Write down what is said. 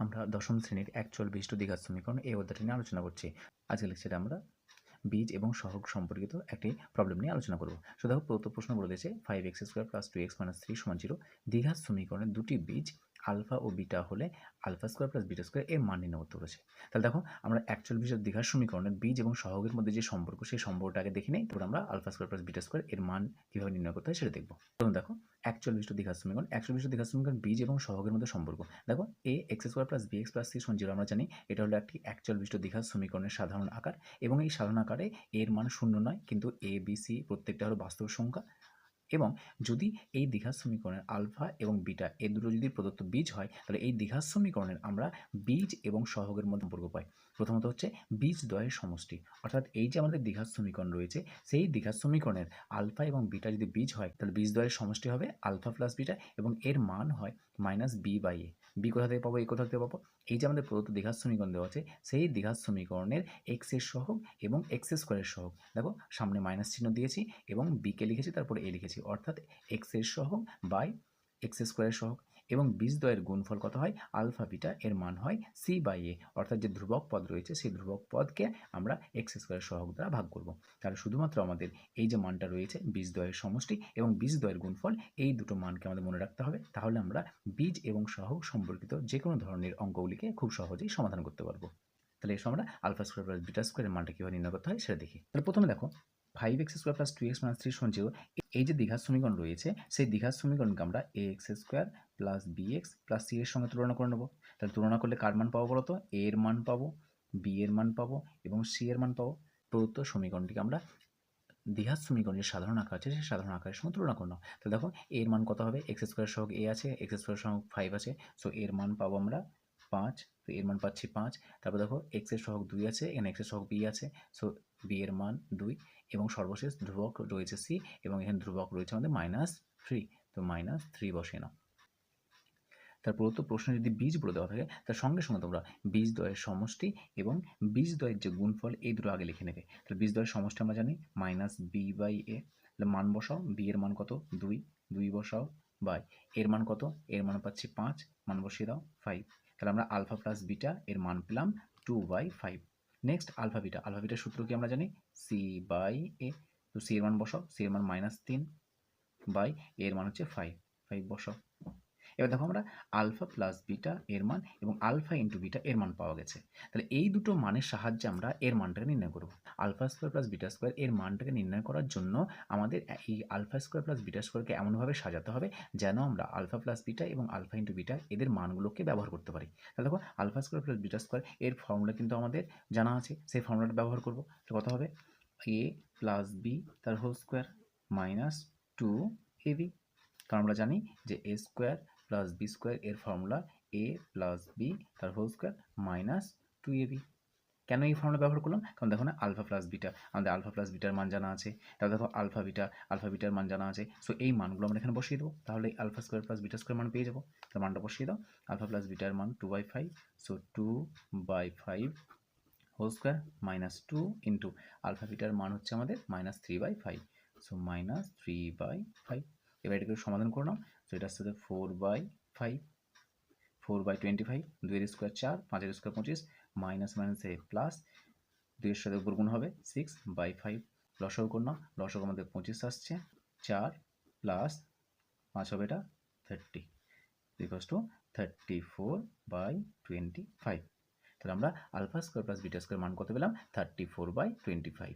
আমরা দশম শ্রেণির অ্যাকচুয়াল বিশিষ্ট দীঘার সমীকরণ এই অধ্যায়টি নিয়ে আলোচনা করছি। আজকে লেকচারে আমরা বীজ এবং সহগ সম্পর্কিত একটি প্রবলেম নিয়ে আলোচনা করব। সো দেখো, প্রথম প্রশ্ন বলে দিয়েছে five X square plus two X minus three সমান জিরো দীঘার সমীকরণের দুটি বীজ আলফা ও বিটা হলে alpha square plus beta square এর মান নির্ণয় করতে বলেছে। তাহলে দেখো, আমরা অ্যাকচুয়াল বিশেষ দ্বিঘাত সমীকরণের বীজ এবং সহগের মধ্যে যে সম্পর্ক, সেই সম্পর্কটা আগে দেখে নেই। তারপর আমরা alpha square plus beta square এর মান কীভাবে নির্ণয় করতে হয় সেটা দেখব। তখন দেখো অ্যাকচুয়াল বিশিষ্ট দ্বিঘাত সমীকরণ অ্যাকচুয়াল বিশিষ্ট দ্বিঘাত সমীকরণ বীজ এবং সহগের মধ্যে সম্পর্ক। দেখো A X square plus B X plus C সমান জিরো আমরা জানি, এটা হলো একটি অ্যাকচুয়াল বিশিষ্ট দ্বিঘাত সমীকরণের সাধারণ আকার এবং এই সাধারণ আকারে এর মান শূন্য নয়, কিন্তু এ বি সি প্রত্যেকটা হলো বাস্তব সংখ্যা। এবং যদি এই দীঘার সমীকরণের আলফা এবং বিটা এ দুটো যদি প্রদত্ত বীজ হয়, তাহলে এই দীঘার সমীকরণের আমরা বীজ এবং সহগের মধ্যে সম্পর্ক পাই। প্রথমত হচ্ছে বীজ দ্বয়ের সমষ্টি। অর্থাৎ এই যে আমাদের দীঘার সমীকরণ রয়েছে, সেই দীঘার সমীকরণের আলফা এবং বিটা যদি বীজ হয়, তাহলে বীজ দ্বয়ের সমষ্টি হবে আলফা প্লাস বিটা এবং এর মান হয় minus B by A. B কোথা থেকে পাবো? এ কোথা থেকে পাবো? এই যে আমাদের প্রদত্ত দীঘার সমীকরণ দেওয়া আছে, সেই দীঘার সমীকরণের এক্সের সহগ এবং এক্স স্কোয়ারের সহগ। দেখো, সামনে মাইনাস চিহ্ন দিয়েছি এবং বিকে লিখেছি, তারপরে এ লিখেছি। অর্থাৎ এক্সের সহগ বাই এক্স স্কোয়ারের সহগ এবং বীজদ্বয়ের গুণফল কত হয়? আলফা বিটা এর মান হয় সি বাই এ অর্থাৎ যে ধ্রুবক পদ রয়েছে, সেই ধ্রুবক পদকে আমরা এক্স স্কোয়ারের সহগ দ্বারা ভাগ করব। তাহলে শুধুমাত্র আমাদের এই যে মানটা রয়েছে বীজদ্বয়ের সমষ্টি এবং বীজদ্বয়ের গুণফল, এই দুটো মানকে আমাদের মনে রাখতে হবে। তাহলে আমরা বীজ এবং সহগ সম্পর্কিত যে কোনো ধরনের অঙ্কগুলিকে খুব সহজেই সমাধান করতে পারব। তাহলে এসব আমরা আলফা স্কোয়ার প্লাস বিটা স্কোয়ারের মানটা কীভাবে নির্ণয় করতে হয়, সেটা দেখি। তাহলে প্রথমে দেখো five X square plus two X minus three zero এই যে দীঘার সমীকরণ রয়েছে, সেই দীঘার সমীকরণকে আমরা A X square plus B X plus C এর সঙ্গে তুলনা করে নেব। তাহলে তুলনা করলে কার মান পাবো বলতো? এ এর মান পাবো বি এর মান পাবো এবং সি এর মান পাবো। প্রদত্ত সমীকরণটিকে আমরা দ্বিঘাত সমীকরণের সাধারণ আকার আছে, সেই সাধারণ আকারের সঙ্গে তুলনা করো তো দেখো এর মান কত হবে? এক্স স্কোয়ার সহগ এ আছে এক্স স্কোয়ার সহগ ফাইভ আছে। সো এর মান পাবো আমরা পাঁচ, তো এর মান পাচ্ছি পাঁচ। তারপর দেখো এক্সের সহগ দুই আছে, এখানে এক্সের সহগ বি আছে সো বি এর মান দুই। এবং সর্বশেষ ধ্রুবক রয়েছে সি এবং এখানে ধ্রুবক রয়েছে আমাদের মাইনাস থ্রি তো মাইনাস থ্রি বসে নাও। তার প্রদত্ত প্রশ্নে যদি বীজ বলে দেওয়া থাকে, তার সঙ্গে সঙ্গে তোমরা বীজ দয়ের সমষ্টি এবং বীজ দয়ের যে গুণফল, এই দুটো আগে লিখে নেবে। তাহলে বীজ দয়ের সমষ্টি আমরা জানি মাইনাস বি বাই এ মান বসাও বি এর মান কত? দুই। দুই বসাও বাই এর মান কত? এর মান পাচ্ছি পাঁচ, মান বসিয়ে দাও ফাইভ তাহলে আমরা আলফা প্লাস বিটা এর মান পেলাম two by five. Next alpha beta. Alpha bitter সূত্র কি আমরা জানি? সি বাই এ তো সি এর মান বসাও। সি এর মান মাইনাস তিন বাই এর মান হচ্ছে ফাইভ ফাইভ বসাও। এবার দেখো আমরা আলফা প্লাস বিটা এর মান এবং আলফা ইন্টু বিটা এর মান পাওয়া গেছে। তাহলে এই দুটো মানের সাহায্যে আমরা এর মানটাকে নির্ণয় করব। Alpha square plus beta square এর মানটাকে নির্ণয় করার জন্য আমাদের এই আলফা স্কোয়ার প্লাস বিটা স্কোয়ারকে এমনভাবে সাজাতে হবে যেন আমরা আলফা প্লাস বিটা এবং আলফা ইন্টু বিটা এদের মানগুলোকে ব্যবহার করতে পারি। তাহলে দেখো alpha square plus beta square এর ফর্মুলা কিন্তু আমাদের জানা আছে, সেই ফর্মুলাটা ব্যবহার করব। কত হবে? এ প্লাস বি তার whole square minus two A B. কারণ আমরা জানি যে A square plus B square এর ফর্মুলা এ প্লাস বি তার whole square minus two A B কেন এই ফর্মুলা ব্যবহার করলাম? কারণ দেখো না আলফা প্লাস বিটা আমাদের আলফা প্লাস বিটার মান জানা আছে। তাহলে দেখো আলফা বিটা আলফা বিটার মান জানা আছে। সো এই মানগুলো আমরা এখানে বসিয়ে দেবো। তাহলে alpha square plus beta square মান পেয়ে যাব। তার মানটা বসিয়ে দাও। আলফা প্লাস বিটার মান two by five so two by five whole square minus two into alpha bitter মান হচ্ছে আমাদের minus three by five so minus three by five এবার এটাকে সমাধান করে নাও। সো এটার সাথে four by five four by twenty five দুইয়ের স্কোয়ার চার, পাঁচের স্কোয়ার পঁচিশ মাইনাস মাইনাস প্লাস দুইয়ের সাথে উপর গুণ হবে সিক্স বাই ফাইভ লসক করুন লসক আমাদের পঁচিশ আসছে, চার প্লাস পাঁচ হবে এটা thirty equals to thirty four by twenty five তাহলে আমরা alpha square plus beta square মান কত পেলাম? Thirty four by twenty five